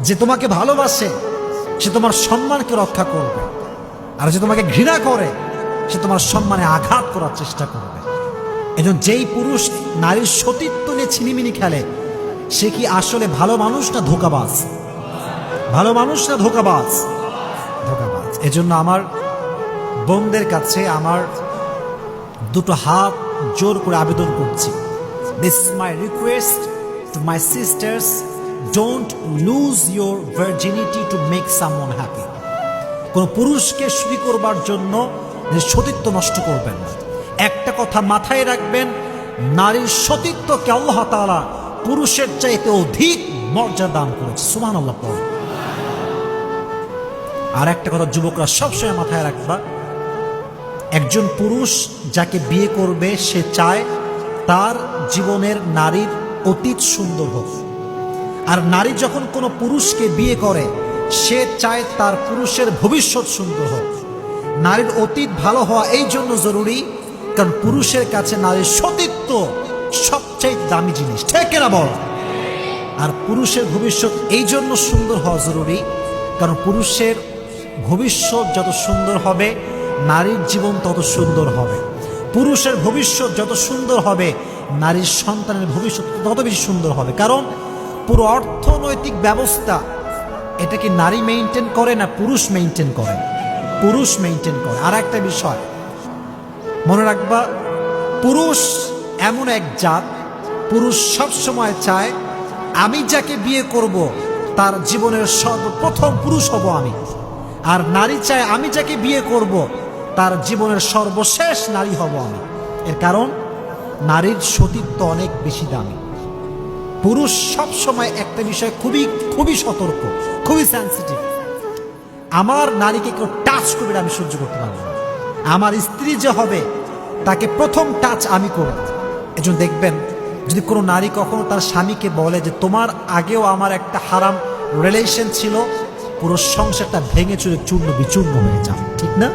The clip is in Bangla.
যে তোমাকে ভালোবাসে, সে তোমার সম্মানকে রক্ষা করবে। আর যে তোমাকে ঘৃণা করে, সে তোমার সম্মানে আঘাত করার চেষ্টা করবে। এজন্য যেই পুরুষ নারীর সতীত্ব নিয়ে ছিনিমিনি খেলে, সে কি আসলে ভালো মানুষ না ধোকাবাজ? ভালো মানুষ না ধোকাবাজ? ধোকাবাজ। এজন্য আমার বোনদের কাছে আমার দুটো হাত জোর করে আবেদন করছি। This my request to my sisters don't lose your virginity to make someone happy কোনো পুরুষকে সুখী করবার জন্য সতীত্ব নষ্ট করবেন না। একটা কথা মাথায় রাখবেন, নারীর সতীত্বকে আল্লাহ তাআলা পুরুষের চাইতে অধিক মর্যাদা দান করেছে। সুমান আল্লাহ পড়। আর একটা কথা যুবকরা সবসময় মাথায় রাখবা, একজন পুরুষ যাকে বিয়ে করবে, সে চায় তার জীবনের নারীর অতীত সুন্দর হোক। আর নারী যখন কোনো পুরুষকে বিয়ে করে, সে চায় তার পুরুষের ভবিষ্যৎ সুন্দর হোক। নারীর অতীত ভালো হওয়া এই জন্য জরুরি, কারণ পুরুষের কাছে নারীর সতীত্ব সবচেয়ে দামি জিনিস। ঠিক না বল? আর পুরুষের ভবিষ্যৎ এই জন্য সুন্দর হওয়া জরুরি, কারণ পুরুষের ভবিষ্যৎ যত সুন্দর হবে, নারীর জীবন তত সুন্দর হবে। পুরুষের ভবিষ্যৎ যত সুন্দর হবে, নারীর সন্তানের ভবিষ্যৎ তত বেশি সুন্দর হবে। কারণ পুরো অর্থনৈতিক ব্যবস্থা এটা কি নারী মেনটেন করে না পুরুষ মেনটেন করে? পুরুষ মেনটেন করে। আর একটা বিষয়, মনে রাখবা, পুরুষ এমন এক জাত, পুরুষ সব সময় চায়, আমি যাকে বিয়ে করব, তার জীবনের সর্বপ্রথম পুরুষ হব আমি। আর নারী চায়, আমি যাকে বিয়ে করব, তার জীবনের সর্বশেষ নারী হব আমি। এর কারণ, নারীর সতীত্ব অনেক বেশি দামি। পুরুষ সব সময় একটা বিষয় খুবই খুবই সতর্ক, খুবই সেন্সিটিভ আমার নারীকে কেউ টাচ করবে আমি সহ্য করতে পারব না। আমার স্ত্রী যে হবে, তাকে প্রথম টাচ আমি করব। এজন্য দেখবেন, যদি কোনো নারী কখনো তার স্বামীকে বলে যে, তোমার আগেও আমার একটা হারাম রিলেশন ছিল, পুরো সংসারটা ভেঙে চুরে চূর্ণ বিচূর্ণ হয়ে যাও। ঠিক না?